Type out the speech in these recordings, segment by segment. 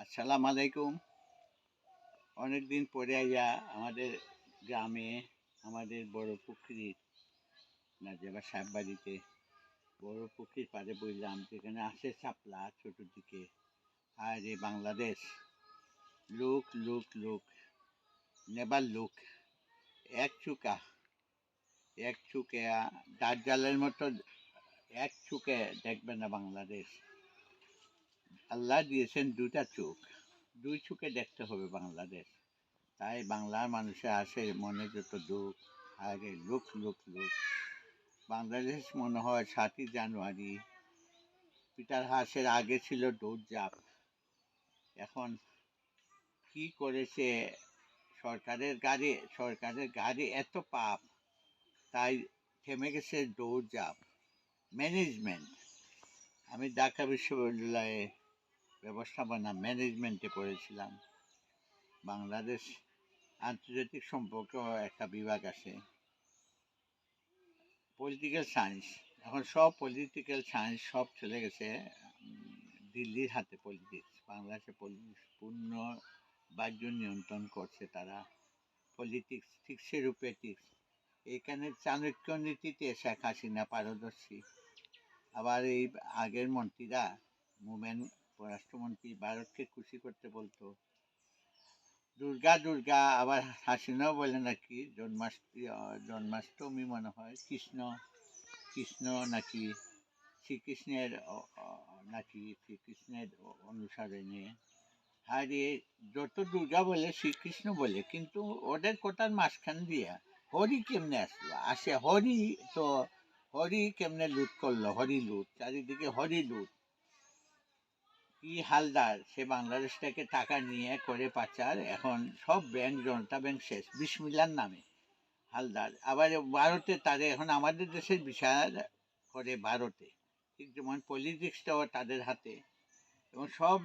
আসসালামু আলাইকুম। অনেকদিন পরে আইয়া আমাদের গ্রামে, আমাদের বড় পুকুরির, নাজেবা সাহেব বাড়িতে বড় পুকুরির পাড়ে বললাম যেখানে আসে চাপলা চতুর্দিকে আর এ বাংলাদেশ, লুক লুক লুক, নেবার লোক, এক চুকা, এক চুকে দার্জালের মতো, এক চুকে দেখবে না বাংলাদেশ। আল্লাহ দিয়েছেন দুটা চোখ। দুই চোখে দেখতে হবে বাংলাদেশ। তাই বাংলার মানুষে আসে মনে যত দুঃখ, আগে লুক লুক লুক। বাংলাদেশ মনে হয় সাতই জানুয়ারি। পিটার হাসের আগে ছিল দৌড়জাপ এখন কি করেছে সরকারের গাড়ি সরকারের গাড়ি এত পাপ, তাই থেমে গেছে দৌড়জাপ ম্যানেজমেন্ট আমি ঢাকা বিশ্ববিদ্যালয়ে ব্যবস্থাপনা ম্যানেজমেন্টে পড়েছিলাম বাংলাদেশ আন্তর্জাতিক সম্পর্ক একটা বিভাগ আছে। পলিটিক্যাল সায়েন্স এখন সব পলিটিক্যাল সায়েন্স সব চলে গেছে দিল্লির হাতে পলিটিক্স বাংলাদেশে পলিটিক্স পূর্ণ বাহ্য নিয়ন্ত্রণ করছে তারা। পলিটিক্স ঠিকসে রূপে এখানে চাণক্য নীতিতে শেখ হাসিনা পারদর্শী। আবার এই আগের মন্ত্রীরা মোমেন পররাষ্ট্রমন্ত্রী ভারতকে খুশি করতে বলতো, দুর্গা দুর্গা, আবার হাসিনাও বলে নাকি, জন্মাষ্টমী জন্মাষ্টমী মনে হয়, কৃষ্ণ কৃষ্ণ নাকি, শ্রীকৃষ্ণের নাকি শ্রীকৃষ্ণের অ- অনুসারণে আরে যত দুর্গা বলে, শ্রীকৃষ্ণ বলে, কিন্তু ওদের কোটার মাঝখান দিয়া হরি কেমনে আসলো? আসে হরি, তো হরি কেমনে লুট করল? হরি লুট, চারিদিকে হরি লুট। কি হালদার, সে বাংলাদেশটাকে টাকা নিয়ে করে পাচার, এখন সব ব্যাংক, জনতা ব্যাংক শেষ, বিসমিল্লার নামে। হালদার, আবার ভারতে তাদের, এখন আমাদের দেশের বিচার করে ভারতে। ঠিক যেমন পলিটিক্সটাও তাদের হাতে। এবং সব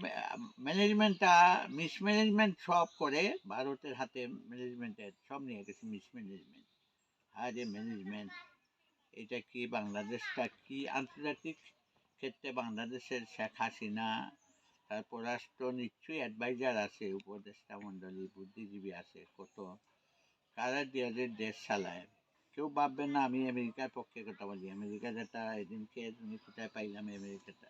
ম্যানেজমেন্টটা মিসম্যানেজমেন্ট সব করে ভারতের হাতে ম্যানেজমেন্টের সব নিয়ে গেছে মিসম্যানেজমেন্ট যে ম্যানেজমেন্ট, এটা কি বাংলাদেশটা কি আন্তর্জাতিক ক্ষেত্রে বাংলাদেশের শেখ হাসিনা তার পররাষ্ট্র নিশ্চয়ই অ্যাডভাইজার আছে উপদেষ্টা মণ্ডলী বুদ্ধিজীবী আছে কত কারা দিয়ে যে দেশ চালায় কেউ ভাববে না আমি আমেরিকার পক্ষে কথা বলি আমেরিকা যেটা এদিনকে তুমি কোথায় পাইলাম আমেরিকাটা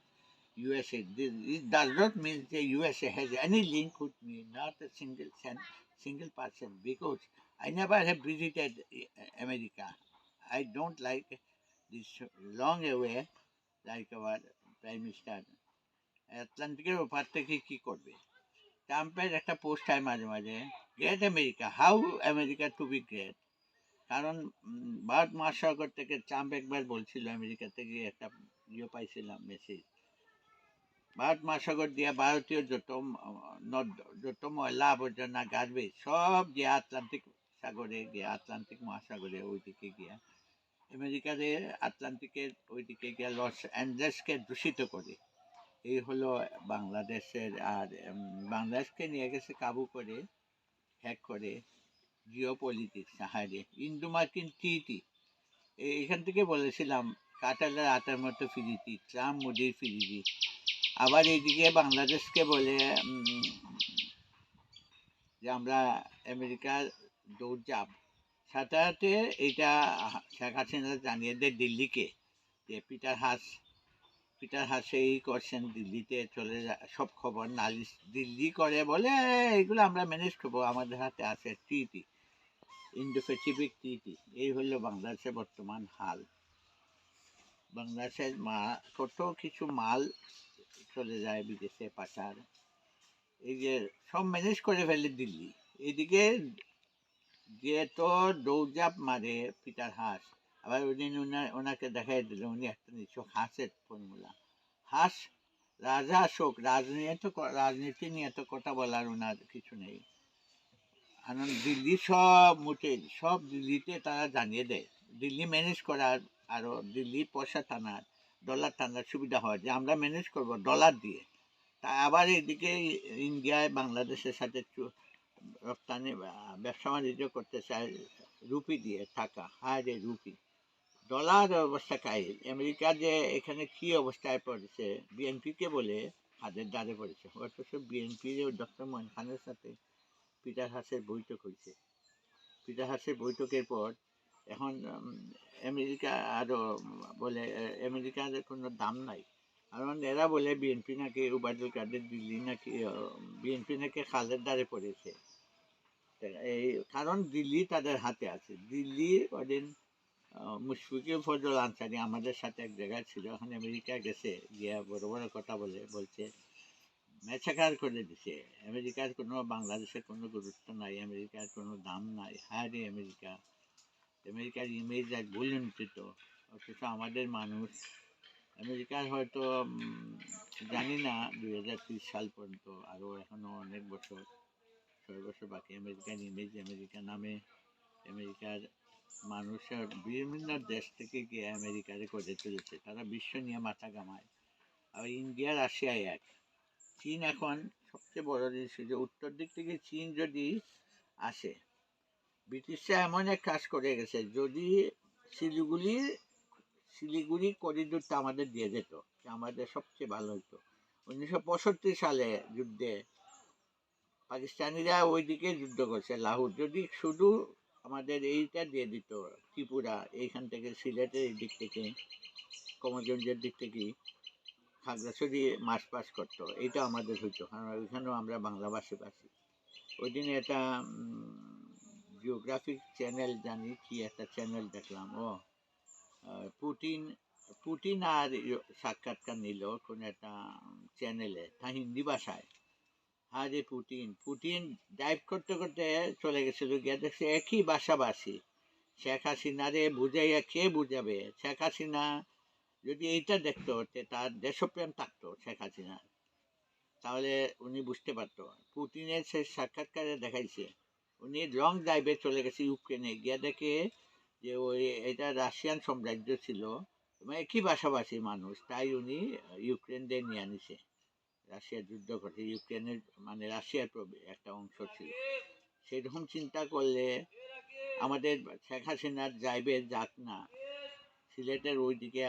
does not mean the USA has any link with me not a single cent, single person because I never have visited uh, America I don't like this long away like our prime minister আটলান্টিকের ওপার থেকে কি করবে? ট্রাম্পের একটা post হয় মাঝে মাঝে great America how America to be great কারণ ভারত মহাসাগর থেকে ট্রাম্প একবার বলছিল আমেরিকা থেকে একটা ইয়ে পাইছিলাম মেসেজ ভারত মহাসাগর দিয়ে ভারতীয় যত নদ, যত ময়লা আবর্জনা গার্বেজ সব গিয়ে আটলান্টিক সাগরে গিয়ে, আটলান্টিক মহাসাগরে ওইদিকে গিয়া আমেরিকাতে আটলান্টিকের ওইদিকে গিয়া লস অ্যাঞ্জেলসকে দূষিত করে। এই হলো বাংলাদেশের আর বাংলাদেশকে নিয়ে গেছে কাবু করে, হ্যাক করে জিও পলিটিক্স হারে। ইন্দো মার্কিন ট্রিটি এখান থেকে বলেছিলাম কাটালের আটার মতো ফিরিতি, ট্রাম্প মোদির ফিরিতি। আবার এইদিকে বাংলাদেশকে বলে যে আমরা আমেরিকার দৌড়জাপ সাথে এটা শেখ হাসিনা জানিয়ে দেয় দিল্লিকে, যে পিটার হাস পিটার হাসে এই করছেন, দিল্লিতে চলে যা, সব খবর নালিশ দিল্লি করে বলে, এগুলো আমরা ম্যানেজ করব, আমাদের হাতে আছে ট্রিটি ইন্ডো প্যাসিফিক ট্রিটি এই হলো বাংলাদেশের বর্তমান হাল। বাংলাদেশের মা, কত কিছু মাল চলে যায় বিদেশে পাচার, এই যে সব ম্যানেজ করে ফেলে দিল্লি। এদিকে যে তো দৌড়জাপ মারে পিটার হাঁস আবার ওই দিন ওনার ওনাকে দেখাই দিল উনি একটা নিচ্ছ হাঁসের ফর্মুলা। হাঁস রাজা শোক রাজনীতি রাজনীতি নিয়ে তো কথা বলার ওনার কিছু নেই। কারণ দিল্লি সব মুঠে সব দিল্লিতে তারা জানিয়ে দেয়। দিল্লি ম্যানেজ করার আরও দিল্লি পয়সা টানার ডলার টানার সুবিধা হয় যে আমরা ম্যানেজ করব ডলার দিয়ে। তা আবার এদিকে ইন্ডিয়ায় বাংলাদেশের সাথে রপ্তানি ব্যবসা বাণিজ্য করতে চায় রুপি দিয়ে, টাকা, হায় রে রুপি। ডলার অবস্থা কাহিল আমেরিকা যে এখানে কি অবস্থায় পড়েছে বিএনপিকে বলে হাতের দ্বারে পড়েছে। অথচ বিএনপির ডক্টর মইন খানের সাথে পিটার হাসের বৈঠক হয়েছে। পিটার হাসের বৈঠকের পর এখন আমেরিকা আরও বলে আমেরিকার কোনো দাম নাই। কারণ এরা বলে বিএনপি নাকি উবায়দুল কাদের দিল্লি নাকি বিএনপি নাকি খালের দ্বারে পড়েছে। এই কারণ দিল্লি তাদের হাতে আছে। দিল্লি আহ, মুশফিকুল ফজল আনসারি আমাদের সাথে এক জায়গায় ছিল, ওখানে আমেরিকা গেছে, গিয়া বড় বড় কথা বলে, বলছে মেছাকার করে দিছে। আমেরিকার কোনো, বাংলাদেশের কোনো গুরুত্ব নাই, আমেরিকার কোনো দাম নাই, হায় আমেরিকা। আমেরিকার ইমেজ এক ভুলুন্ঠিত অথচ আমাদের মানুষ, আমেরিকার হয়তো জানি না, দুই হাজার ত্রিশ সাল পর্যন্ত, আরও এখনও অনেক বছর, ছয় বছর বাকি আমেরিকান ইমেজ আমেরিকা নামে, আমেরিকার মানুষের বিভিন্ন দেশ থেকে গিয়ে আমেরিকারে করে তুলেছে। তারা বিশ্ব নিয়ে মাথা কামায় আর ইন্ডিয়া, রাশিয়া এক। চীন এখন সবচেয়ে বড় জিনিস যে উত্তর দিক থেকে চীন যদি আসে, ব্রিটিশরা এমন এক কাজ করে গেছে, যদি শিলিগুড়ি শিলিগুড়ি করিডোরটা আমাদের দিয়ে যেত আমাদের সবচেয়ে ভালো হতো উনিশশো পঁয়ষট্টি সালে যুদ্ধে পাকিস্তানিরা ওইদিকে যুদ্ধ করছে, লাহোর। যদি শুধু আমাদের এইটা দিয়ে দিত, ত্রিপুরা, এইখান থেকে সিলেটের এই দিক থেকে কমরগঞ্জের দিক থেকে, খাগড়াছড়ি মাস পাস করতো, এইটা আমাদের হইতো, কারণ ওইখানেও আমরা বাংলা ভাষাভাষী ওই দিনে একটা জিওগ্রাফিক চ্যানেল জানি, কি একটা চ্যানেল দেখলাম, ও পুটিন পুটিন আর সাক্ষাৎকার নিল, কোন একটা চ্যানেলে তা হিন্দি ভাষায়। হ্যাঁ রে পুটিন পুটিন ডাইভ করতে করতে চলে গেছিল, গিয়ে দেখছে একই ভাষাভাষী শেখ হাসিনারে বুঝাইয়া কে বুঝাবে? শেখ হাসিনা যদি এইটা দেখতো তে তার দেশপ্রেম থাকতো শেখ হাসিনা তাহলে উনি বুঝতে পারতো। পুটিনের সে সাক্ষাৎকারে দেখাইছে, উনি লং ড্রাইভে চলে গেছে ইউক্রেনে, গিয়ে দেখে যে ওই এটা রাশিয়ান সাম্রাজ্য ছিল মানে একই ভাষাভাষী মানুষ, তাই উনি ইউক্রেনদের নিয়ে আনিছে। রাশিয়া যুদ্ধ করছে ইউক্রেনের মানে রাশিয়ার একটা অংশ ছিল। সেরকম চিন্তা করলে আমাদের শেখ হাসিনার ড্রাইভে যাক না। সিলেটের ওইদিকে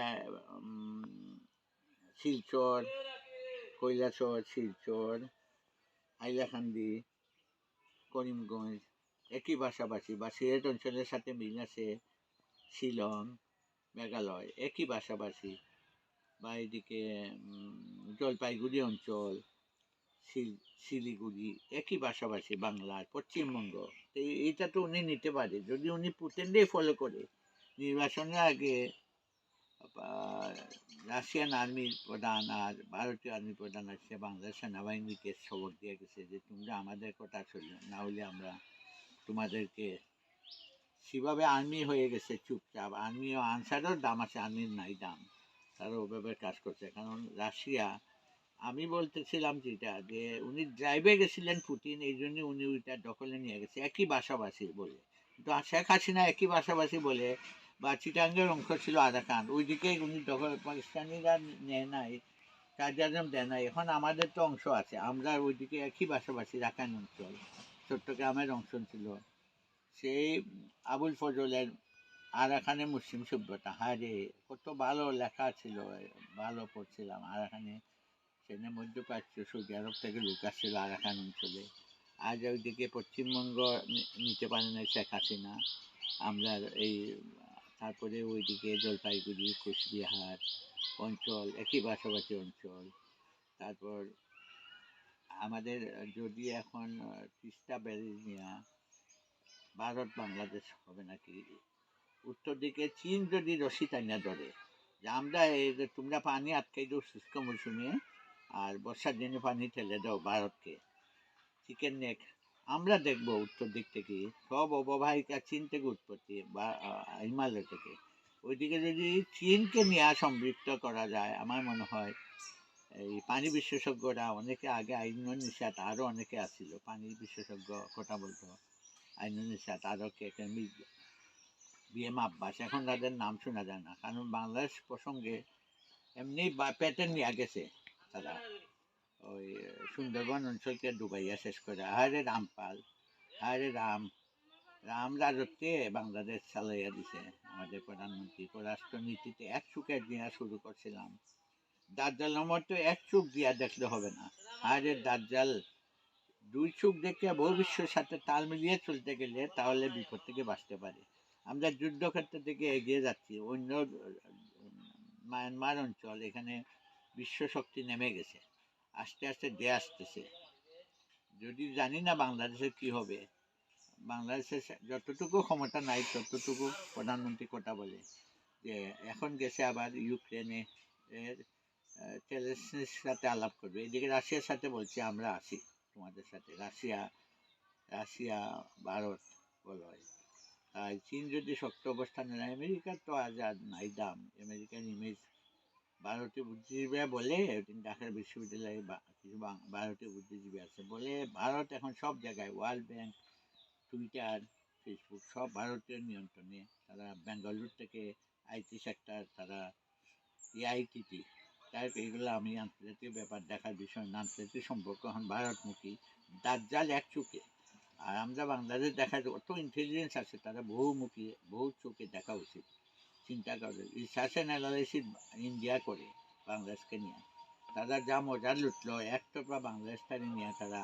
শিলচর কৈলাসর শিলচর, হাইলাকান্দি, করিমগঞ্জ একই ভাষাভাষী বা সিলেট অঞ্চলের সাথে মিল আছে শিলং, মেঘালয় একই ভাষাভাষী বা এদিকে জলপাইগুড়ি অঞ্চল, শিল- শিলিগুড়ি, একই ভাষাভাষী বাংলার পশ্চিমবঙ্গ। এইটা তো উনি নিতে পারে। যদি উনি পুতেনটাই ফলো করে, নির্বাচনের আগে রাশিয়ান আর্মির প্রধান আর ভারতীয় আর্মির প্রধান আছে বাংলাদেশ সেনাবাহিনীকে খবর দিয়ে গেছে যে, তোমরা আমাদের কথা শুনলে না হলে আমরা তোমাদেরকে সেভাবে আর্মি হয়ে গেছে চুপচাপ। আর্মি আনসারও দাম আছে আর্মির নাই দাম। তারা ওভাবে কাজ করছে। কারণ রাশিয়া, আমি বলতেছিলাম যেটা, যে উনি ড্রাইভে গেছিলেন পুতিন, এই জন্য উনি ওইটা দখলে নিয়ে গেছে। একই ভাষাভাষী বলে। কিন্তু শেখ হাসিনা একই ভাষাভাষী বলে, বা চিটাঙ্গের অংশ ছিল আরাকান ওইদিকে উনি দখল, পাকিস্তানিরা নেয় নাই কাজাজম দেয় নাই। এখন আমাদের তো অংশ আছে। আমরা ওইদিকে একই ভাষাভাষী রাখান অঞ্চল। চট্টগ্রামের অংশ ছিল। সেই আবুল ফজলের আরাকানে মুসলিম সভ্যতা। হারে কত ভালো লেখা ছিল, ভালো পড়ছিলাম। আর এখানে সেখানে মধ্যপ্রাচ্য, সৌদি আরব থেকে লোক আসছিল আরাকান অঞ্চলে। আজ ওইদিকে পশ্চিমবঙ্গ নিতে পারে না শেখ হাসিনা। আমরা এই, তারপরে ওইদিকে জলপাইগুড়ি, কোচবিহার অঞ্চল, একই ভাষাভাষী অঞ্চল। তারপর আমাদের যদি এখন তিস্তা ব্যারেজ নিয়ে ভারত বাংলাদেশ হবে নাকি? উত্তর দিকে চীন যদি রশি টাইনা ধরে, যে আমরা এই যে তোমরা পানি আটকাই দাও, শুষ্ক মৌসুমে আর বর্ষার দিনে পানি ঠেলে দাও ভারতকে, চিকেন নেক। আমরা দেখব উত্তর দিক থেকে সব অববাহিকা চীন থেকে উৎপত্তি, বা হিমালয় থেকে। ওইদিকে যদি চীনকে নিয়ে সম্পৃক্ত করা যায়, আমার মনে হয়, এই পানি বিশেষজ্ঞরা অনেকে আগে আইন নিষাদ আরও অনেকে আসছিল পানি বিশেষজ্ঞ কথা বলতো আইন নিষাদ আরও কে কে মি- বিএম আব্বাস এখন তাদের নাম শোনা যায় না। কারণ বাংলাদেশ প্রসঙ্গে এমনি প্যাটার্ন নিয়ে গেছে তারা। ওই সুন্দরবন অঞ্চলকে ডুবাইয়া শেষ করে। আরে রামপাল আরে রাম। রাম রাজত্বে বাংলাদেশ চালাইয়া দিছে। আমাদের প্রধানমন্ত্রী পররাষ্ট্র নীতিতে এক সুখের দিয়া শুরু করছিলাম। দাজ্জালের তো এক চোখ দিয়া দেখলে হবে না। আরে দাজ্জাল দুই চোখ দেখে ভবিষ্যের সাথে তাল মিলিয়ে চলতে গেলে তাহলে বিপদ থেকে বাঁচতে পারে। আমরা যুদ্ধক্ষেত্র থেকে এগিয়ে যাচ্ছি। অন্য মায়ানমার অঞ্চল এখানে বিশ্ব শক্তি নেমে গেছে। আস্তে আস্তে দিয়ে আসতেছে। যদি জানি না বাংলাদেশের কি হবে, বাংলাদেশের যতটুকু ক্ষমতা নাই, ততটুকু প্রধানমন্ত্রী কথা বলে যে, এখন গেছে আবার ইউক্রেনে এর সাথে আলাপ করবে। এদিকে রাশিয়ার সাথে বলছে, আমরা আসি তোমাদের সাথে। রাশিয়া রাশিয়া, ভারত বলো। আর চীন যদি শক্ত অবস্থানে নেয় আমেরিকার তো আজ আর নাই, দাম। আমেরিকান ইমেজ ভারতীয় বুদ্ধিজীবীরা বলে ঢাকার বিশ্ববিদ্যালয়ে কিছু ভারতীয় বুদ্ধিজীবী আছে বলে, ভারত এখন সব জায়গায় ওয়ার্ল্ড ব্যাংক টুইটার ফেসবুক সব ভারতীয় নিয়ন্ত্রণে। তারা বেঙ্গালুরু থেকে আইটি সেক্টর তারা এআইটিটি তাই এগুলো আমি আন্তর্জাতিক ব্যাপার দেখার বিষয় আন্তর্জাতিক সম্পর্ক, এখন ভারতমুখী। দাজ্জাল এক চোখে। আর আমরা বাংলাদেশ দেখার অত ইন্টেলিজেন্স আছে, তারা বহুমুখী, বহু চোখে দেখা উচিত। চিন্তা করে রিসার্চ অ্যানালাইসিস ইন্ডিয়া করে, বাংলাদেশকে নিয়ে। তারা যা মজা লুটলো একটপা বাংলাদেশটারে নিয়ে তারা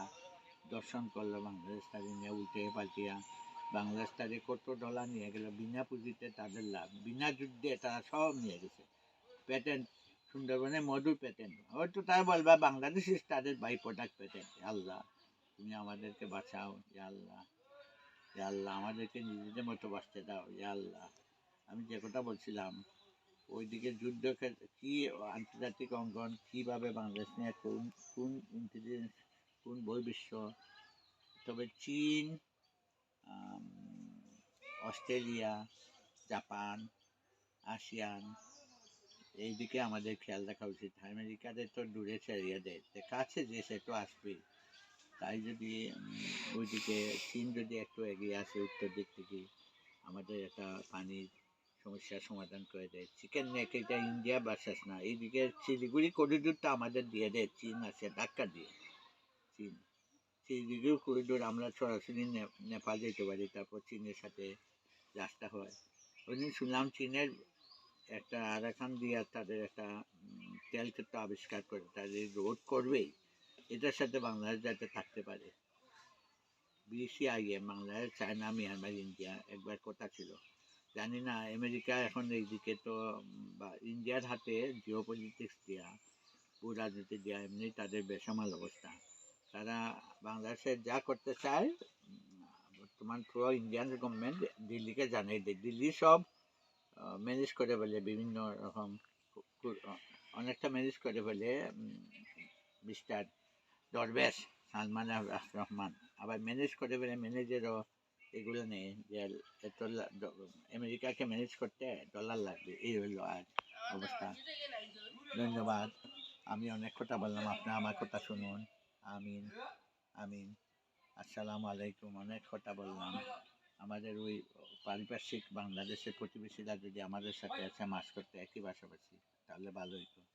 দর্শন করল, বাংলাদেশটারে নিয়ে উল্টে পাল্টিয়া। বাংলাদেশটারে কত ডলার নিয়ে গেল, বিনা পুঁজিতে তাদের লাভ, বিনা যুদ্ধে তারা সব নিয়ে গেছে। প্যাটেন্ট সুন্দরবনে মধু প্যাটেন্ট হয়তো তারা বলবা, বাংলাদেশ তাদের বাই প্রোডাক্ট প্যাটেন্ট আল্লাহ। তুমি আমাদেরকে বাঁচাও আল্লাহ আল্লাহ, আমাদেরকে নিজেদের মতো বাঁচতে দাও আল্লাহ। আমি যে কথা বলছিলাম, ওইদিকে যুদ্ধ কী আন্তর্জাতিক অঙ্গন কীভাবে বাংলাদেশ নিয়ে কোন কোন ইন্টেলিজেন্স কোন বহির্বিশ্ব তবে চীন অস্ট্রেলিয়া, জাপান, আসিয়ান, এইদিকে আমাদের খেয়াল রাখা উচিত। আমেরিকাদের তো দূরে ছাড়িয়ে দেয় কাছে যে সে তো আসবেই। তাই যদি ওইদিকে চীন যদি একটু এগিয়ে আসে উত্তর দিক থেকে, আমাদের একটা পানির সমস্যার সমাধান করে দেয়। চিকেন নেক এটা ইন্ডিয়া বার্সাস না। এইদিকে শিলিগুড়ি করিডোরটা আমাদের দিয়ে দেয়। চীন আছে, ধাক্কা দিয়ে। চীন। শিলিগুড়ি করিডোর আমরা সরাসরি নেপাল যেতে পারি, তারপর চীনের সাথে রাস্তা হয়। ওই দিন শুনলাম চীনের একটা আরাকান দিয়ে তাদের একটা তেল ক্ষেত্র আবিষ্কার করে তাদের রোড করবেই। এটার সাথে বাংলাদেশ যাতে থাকতে পারে। BCIM Bangladesh, China, Myanmar, India, একবার কথা ছিল। জানি না, আমেরিকা এখন এইদিকে তো, বা ইন্ডিয়ার হাতে জিও পলিটিক্স দেওয়া ভূ রাজনীতি দেওয়া এমনি তাদের বেসামাল অবস্থা। তারা বাংলাদেশে যা করতে চায়, বর্তমান পুরো ইন্ডিয়ান গভর্নমেন্ট দিল্লিকে জানাই দেয়। দিল্লি সব ম্যানেজ করে ফেলে, বিভিন্ন রকম অনেকটা ম্যানেজ করে ফেলে মিস্টার দরবেশ সালমান রহমান। আবার ম্যানেজ করে ফেলে ম্যানেজেরও এগুলো নেই যে এত আমেরিকাকে ম্যানেজ করতে ডলার লাগবে। এই হলো আর অবস্থা। ধন্যবাদ। আমি অনেক কথা বললাম। আপনার আমার কথা শুনুন। আমিন আমিন। আসসালামু আলাইকুম। অনেক কথা বললাম। আমাদের ওই পারিপার্শ্বিক বাংলাদেশের প্রতিবেশীরা যদি আমাদের সাথে এসে মাস করতে একই পাশাপাশি তাহলে ভালো হতো